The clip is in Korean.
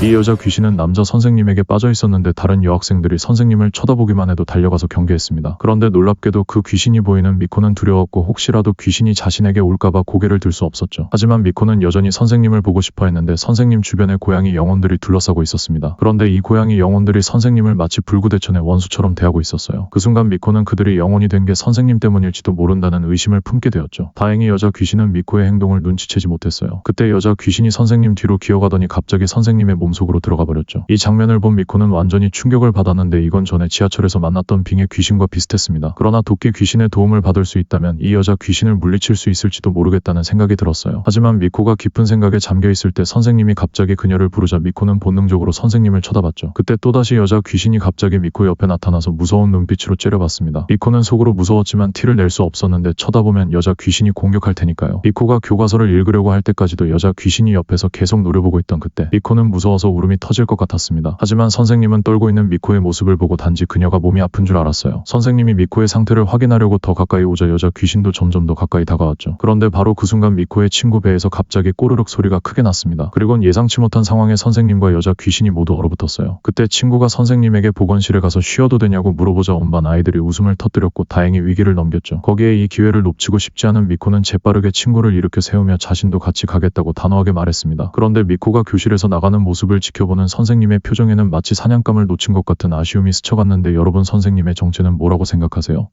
이 여자 귀신은 남자 선생님에게 빠져 있었는데 다른 여학생들이 선생님을 쳐다보기만 해도 달려가서 경계했습니다. 그런데 놀랍게도 그 귀신이 보이는 미코는 두려웠고 혹시라도 귀신이 자신에게 올까봐 고개를 들 수 없었죠. 하지만 미코는 여전히 선생님을 보고 싶어 했는데 선생님 주변에 고양이 영혼들이 둘러싸고 있었습니다. 그런데 이 고양이 영혼들이 선생님을 마치 불구대천의 원수처럼 대하고 있었어요. 그 순간 미코는 그들이 영혼이 된 게 선생님 때문일지도 모른다는 의심을 품게 되었죠. 다행히 여자 귀신은 미코의 행동을 눈치채지 못했어요. 그때 여자 귀신이 선생님 뒤로 기어가더니 갑자기 선생님의 몸 속으로 들어가 버렸죠. 이 장면을 본 미코는 완전히 충격을 받았는데 이건 전에 지하철에서 만났던 빙의 귀신과 비슷했습니다. 그러나 도끼 귀신의 도움을 받을 수 있다면 이 여자 귀신을 물리칠 수 있을지도 모르겠다는 생각이 들었어요. 하지만 미코가 깊은 생각에 잠겨 있을 때 선생님이 갑자기 그녀를 부르자 미코는 본능적으로 선생님을 쳐다봤죠. 그때 또다시 여자 귀신이 갑자기 미코 옆에 나타나서 무서운 눈빛으로 째려봤습니다. 미코는 속으로 무서웠지만 티를 낼 수 없었는데 쳐다보면 여자 귀신이 공격할 테니까요. 미코가 교과서를 읽으려고 할 때까지도 여자 귀신이 옆에서 계속 노려보고 있던 그때 미코는 무서워 서 울음이 터질 것 같았습니다. 하지만 선생님은 떨고 있는 미코의 모습을 보고 단지 그녀가 몸이 아픈 줄 알았어요. 선생님이 미코의 상태를 확인하려고 더 가까이 오자 여자 귀신도 점점 더 가까이 다가왔죠. 그런데 바로 그 순간 미코의 친구 배에서 갑자기 꼬르륵 소리가 크게 났습니다. 그리곤 예상치 못한 상황에 선생님과 여자 귀신이 모두 얼어붙었어요. 그때 친구가 선생님에게 보건실에 가서 쉬어도 되냐고 물어보자 온반 아이들이 웃음을 터뜨렸고 다행히 위기를 넘겼죠. 거기에 이 기회를 놓치고 싶지 않은 미코는 재빠르게 친구를 일으켜 세우며 자신도 같이 가겠다고 단호하게 말했습니다. 그런데 미코가 교실에서 나가는 모습을 지켜보는 선생님의 표정에는 마치 사냥감을 놓친 것 같은 아쉬움이 스쳐갔는데 여러분 선생님의 정체는 뭐라고 생각하세요?